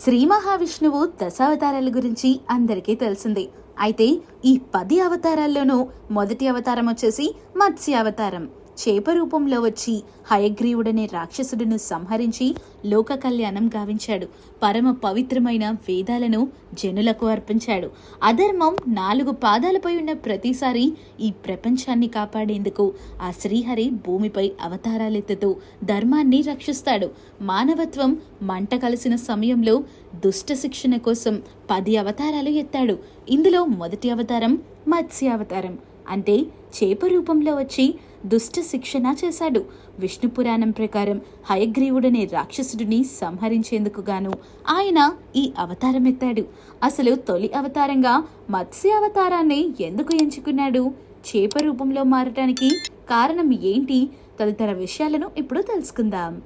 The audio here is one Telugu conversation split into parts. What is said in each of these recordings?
శ్రీ మహావిష్ణువు దశావతారాల గురించి అందరికీ తెలిసిందే. అయితే ఈ పది అవతారాల్లోనూ మొదటి అవతారం వచ్చేసి మత్స్య అవతారం చేప రూపంలో వచ్చి హయగ్రీవుడనే రాక్షసుడిని సంహరించి లోక కళ్యాణం గావించాడు. పరమ పవిత్రమైన వేదాలను జనులకు అర్పించాడు. అధర్మం నాలుగు పాదాలపై ఉన్న ప్రతిసారి ఈ ప్రపంచాన్ని కాపాడేందుకు ఆ శ్రీహరి భూమిపై అవతారాలెత్తుతూ ధర్మాన్ని రక్షిస్తాడు. మానవత్వం మంట కలిసిన సమయంలో దుష్ట శిక్షణ కోసం పది అవతారాలు ఎత్తాడు. ఇందులో మొదటి అవతారం మత్స్య అవతారం అంటే చేప రూపంలో వచ్చి దుష్ట శిక్షణ చేశాడు. విష్ణు పురాణం ప్రకారం హయగ్రీవుడనే రాక్షసుడిని సంహరించేందుకు గాను ఆయన ఈ అవతారం ఎత్తాడు అసలు తొలి అవతారంగా మత్స్య అవతారాన్ని ఎందుకు ఎంచుకున్నాడు? చేప రూపంలో మారటానికి కారణం ఏంటి? తదితర విషయాలను ఇప్పుడు తెలుసుకుందాం.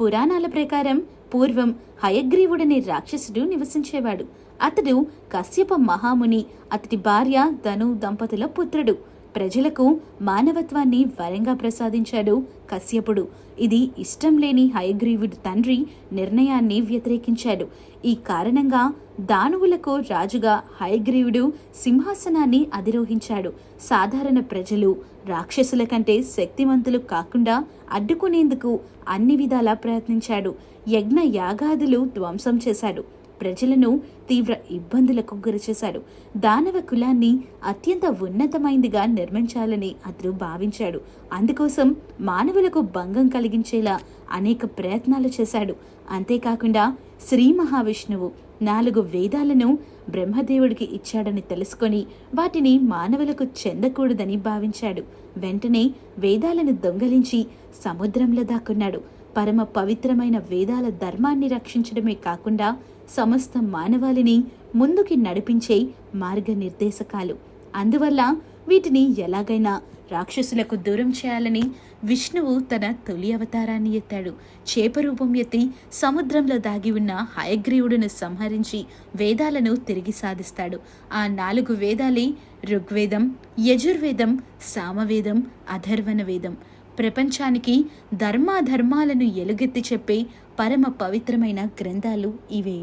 పురాణాల ప్రకారం పూర్వం హయగ్రీవుడనే రాక్షసుడు నివసించేవాడు. అతడు కశ్యప మహాముని అతడి భార్య ధను దంపతుల పుత్రుడు. ప్రజలకు మానవత్వాన్ని వరంగా ప్రసాదించాడు కశ్యపుడు. ఇది ఇష్టం లేని హయగ్రీవుడి తండ్రి నిర్ణయాన్ని వ్యతిరేకించాడు. ఈ కారణంగా దానవులకు రాజుగా హయగ్రీవుడు సింహాసనాన్ని అధిరోహించాడు. సాధారణ ప్రజలు రాక్షసుల కంటే శక్తివంతులు కాకుండా అడ్డుకునేందుకు అన్ని విధాలా ప్రయత్నించాడు. యజ్ఞ యాగాదులు ధ్వంసం చేశాడు. ప్రజలను తీవ్ర ఇబ్బందులకు గురిచేశాడు దానవ కులాన్ని అత్యంత ఉన్నతమైందిగా నిర్మించాలని అతడు భావించాడు. అందుకోసం మానవులకు భంగం కలిగించేలా అనేక ప్రయత్నాలు చేశాడు. అంతేకాకుండా శ్రీ మహావిష్ణువు నాలుగు వేదాలను బ్రహ్మదేవుడికి ఇచ్చాడని తెలుసుకొని వాటిని మానవులకు చెందకూడదని భావించాడు. వెంటనే వేదాలను దొంగలించి సముద్రంలో దాక్కున్నాడు. పరమ పవిత్రమైన వేదాల ధర్మాన్ని రక్షించడమే కాకుండా సమస్త మానవాళిని ముందుకి నడిపించే మార్గనిర్దేశకాలు. అందువల్ల వీటిని ఎలాగైనా రాక్షసులకు దూరం చేయాలని విష్ణువు తన తొలి అవతారాన్ని ఎత్తాడు. చేపరూపం ఎత్తి సముద్రంలో దాగి ఉన్న హయగ్రీవుడును సంహరించి వేదాలను తిరిగి సాధిస్తాడు. ఆ నాలుగు వేదాలే ఋగ్వేదం యజుర్వేదం సామవేదం అధర్వణ వేదం ప్రపంచానికి ధర్మాధర్మాలను ఎలుగెత్తి చెప్పే పరమ పవిత్రమైన గ్రంథాలు ఇవే.